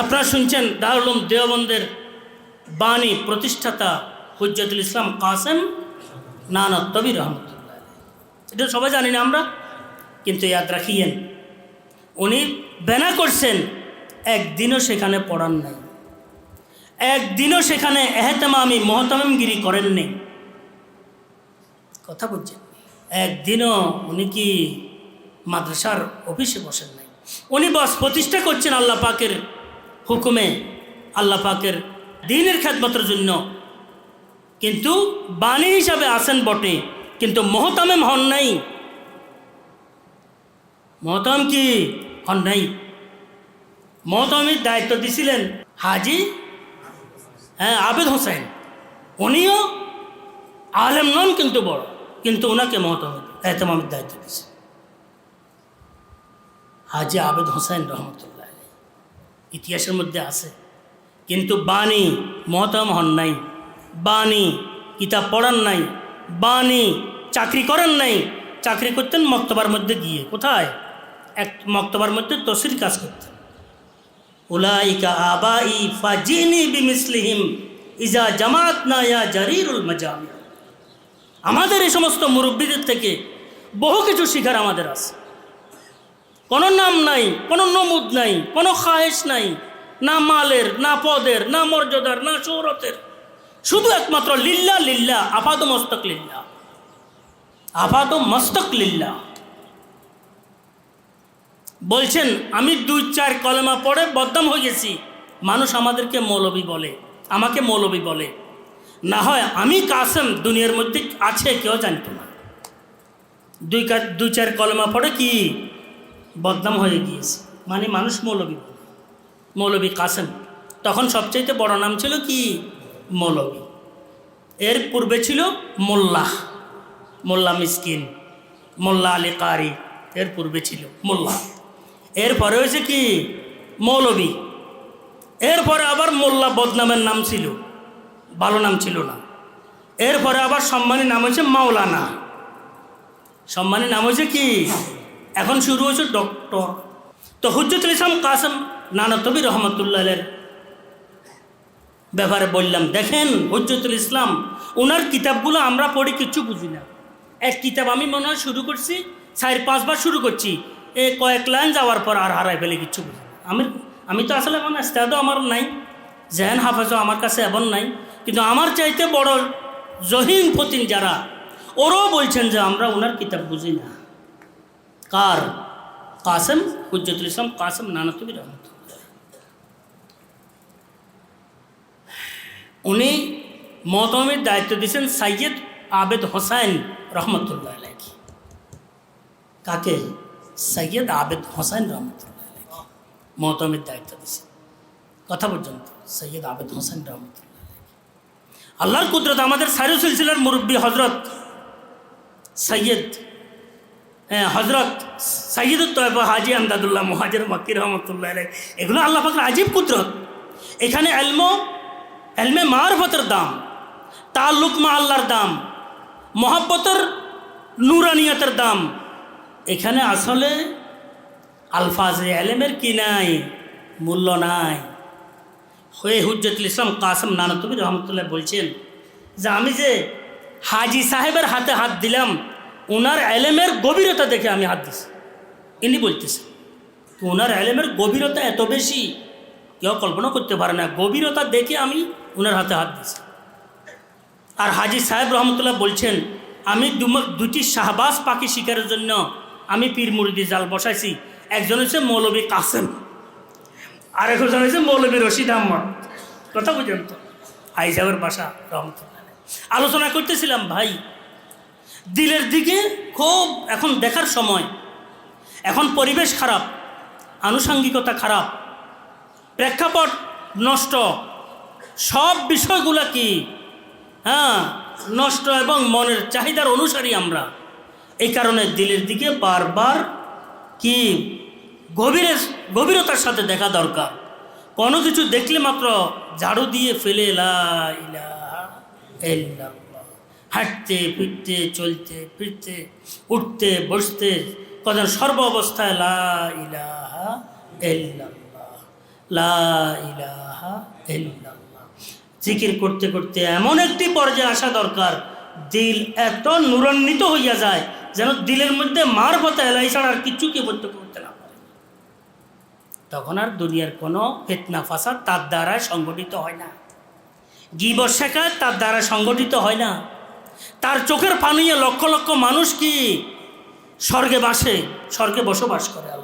আপনারা শুনছেন দারুলুম দেওবন্দের বাণী প্রতিষ্ঠাতা হুজ্জাতুল ইসলাম কাসেম নানা তবি রহমতুল্লাহ এটা সবাই জানি না আমরা, কিন্তু ইয়াদ রাখিয়েন। উনি বেনা করছেন, একদিনও সেখানে পড়ান নাই। একদিনও সেখানে এহতেমামি মহতামিমগিরি করেননি কথা বলছেন? একদিনও উনি কি মাদ্রাসার অফিসে বসেন নাই? উনি বস প্রতিষ্ঠা করছেন আল্লাহ পাকের হুকুমে আল্লাহ পাকের দিনের খ্যাতমতের জন্য কিন্তু বাণী হিসাবে আসেন বটে, কিন্তু মহতামেম হন নাই। মহতাম কি? হন নাই। মহতামের দায়িত্ব দিছিলেন হাজি হ্যাঁ আবেদ হোসেন। উনিও আলেম নন, কিন্তু বড়। কিন্তু ওনাকে মহতামের এহতেমামের দায়িত্ব দিয়েছে। হাজি আবেদ হোসেন রহমতুল্লাহ। ইতিহাসের মধ্যে আছে। কিন্তু বাণী মহতাম হন নাই, বাণী কিতাব পড়ান নাই, বাণী চাকরি করেন নাই, চাকরি করতেন মক্তবার মধ্যে গিয়ে। কোথায়? এক মক্তবার মধ্যে তসির কাজ করতেন। উলাইকা আবাই ফাজিনি বিমিসলিহিম ইজা জামাত না ইয়া জারিরুল মাজামি আমাদের এই সমস্ত মুরব্বীদের থেকে বহু কিছু শিখার আমাদের আছে। কোনো নাম নাই, কোনো নমুদ নাই, কোনো খায়েশ নাই, না মালের, না পদের, না মর্যাদার, না সৌরতের। শুধু একমাত্র লিল্লা লিল্লা আপাদ মস্তক লিল্লা। আপাদ মস্তক লিল্লা। বলছেন, আমি দুই চার কলেমা পড়ে বদনাম হয়ে গেছি। মানুষ আমাদেরকে মৌলবী বলে, আমাকে মৌলবী বলে। না হয় আমি কাসেম, দুনিয়ার মধ্যে আছে, কেউ জানতো না। দুই দুই চার কলেমা পড়ে কি? বদনাম হয়ে গিয়েছে। মানে মানুষ মৌলবী মৌলবী কাসেম। তখন সবচাইতে বড় নাম ছিল কি? মৌলবী। এর পূর্বে ছিল মোল্লাহ। মোল্লা মিসকিন। মোল্লা আলী কারি এর পূর্বে ছিল মোল্লা। এরপরে হয়েছে কি? মৌলবী। এরপরে আবার মোল্লা বদনামের নাম ছিল। ভালো নাম ছিল না। এরপরে আবার সম্মানী নাম হয়েছে মাওলানা। সম্মানী নাম হয়েছে কি? এখন শুরু হয়েছে ডক্টর তো হুজ্জতুল ইসলাম কাসেম নানতবি রহমতুল্লাহের ব্যাপারে বললাম, দেখেন হুজ্জতুল ইসলাম ওনার কিতাবগুলো আমরা পড়ি কিচ্ছু বুঝি না। এক কিতাব আমি মনে হয় শুরু করছি, চার পাঁচবার শুরু করছি। এ কয়েক লাইন যাওয়ার পর আর হারাই ফেলে কিচ্ছু বুঝি আমি আমি তো আসলে এখন ইস্তাদও আমার নাই, জেহান হাফেজও আমার কাছে এমন নাই। কিন্তু আমার চাইতে বড় জহিন ফতিন যারা, ওরাও বলছেন যে আমরা ওনার কিতাব বুঝি না। কার? কাসেম হুজ্জতুল ইসলাম, কাসেম নানাতবি রহমতুল্লাহ। উনি মহতমের দায়িত্ব দিয়েছেন সাইয়দ আবেদ হোসাইন রহমতুল্লাহ আলাইহি। কাকে? সৈয়দ আবেদ হোসেন রহমতুল্লাহ মহতমের দায়িত্ব দিয়েছেন। কথা পর্যন্ত সৈয়দ আবেদ হোসেন রহমতুল্লাহ। আল্লাহর কুদরত আমাদের সারু সিলসিলার মুরব্বী হজরত সৈয়দ হজরত তয়বা হাজি আমদাদুল্লাহ মহাজের মকির রহমতুল্লাহ এগুলো আল্লাহ পাকের আজীব কুদরত। এখানে এলম, এলমে মারফতের দাম তাল্লুক মা আল্লাহর দাম, মহাব্বতের নুরানিয়তের দাম। এখানে আসলে আলফাজে এলেমের কি নাই? মূল্য নাই। হয়ে হুজ্জতুল ইসলাম কাসম নানতবি রহমতুল্লাহ বলছেন যে, আমি যে হাজি সাহেবের হাতে হাত দিলাম ওনার এলেমের গভীরতা দেখে আমি হাত দিছি। ইনি বলতেছে ওনার এলেমের গভীরতা এত বেশি? কেউ কল্পনা করতে পারে না। গভীরতা দেখে আমি ওনার হাতে হাত দিছি। আর হাজি সাহেব রহমতুল্লাহ বলছেন, আমি দুটি শাহবাজ পাখি শিকারের জন্য আমি পীর মুরিদি জাল বসাইছি। একজন হচ্ছে মৌলবী কাসেম আর একজন হচ্ছে মৌলবী রশিদ আহমদ। কথা বুঝেন তো হাই সাহেবের বাসা রহমতুল্লাহ। আলোচনা করতেছিলাম, ভাই দিলের দিকে খুব এখন দেখার সময়। এখন পরিবেশ খারাপ, আনুষাঙ্গিকতা খারাপ, প্রেক্ষাপট নষ্ট। সব বিষয়গুলো কি? হ্যাঁ নষ্ট এবং মনের চাহিদার অনুসারী আমরা। এই কারণে দিলের দিকে বারবার কি গভীরের, গভীরতার সাথে দেখা দরকার। কোনো কিছু দেখলে মাত্র ঝাড়ু দিয়ে ফেলে লা ইলাহা ইল্লাল্লাহ। হাঁটতে, ফিরতে, চলতে, ফিরতে, উঠতে, বসতে কজন সর্ব অবস্থায় লা করতে করতে এমন একটি পর্যায়ে আসা দরকার, দিল এত নুরান্বিত হইয়া যায় যেন দিলের মধ্যে মার পথে এলাই ছাড়া আর কিছু কি বলতে করতে না পারে। তখন আর দুনিয়ার কোনো ফেতনা, ফাসাদ তার দ্বারা সংগঠিত হয় না। গিবর শেখা তার দ্বারা সংগঠিত হয় না। তার চোখের পানিয়ে লক্ষ লক্ষ মানুষ কি স্বর্গে বাসে স্বর্গে বসবাস করে?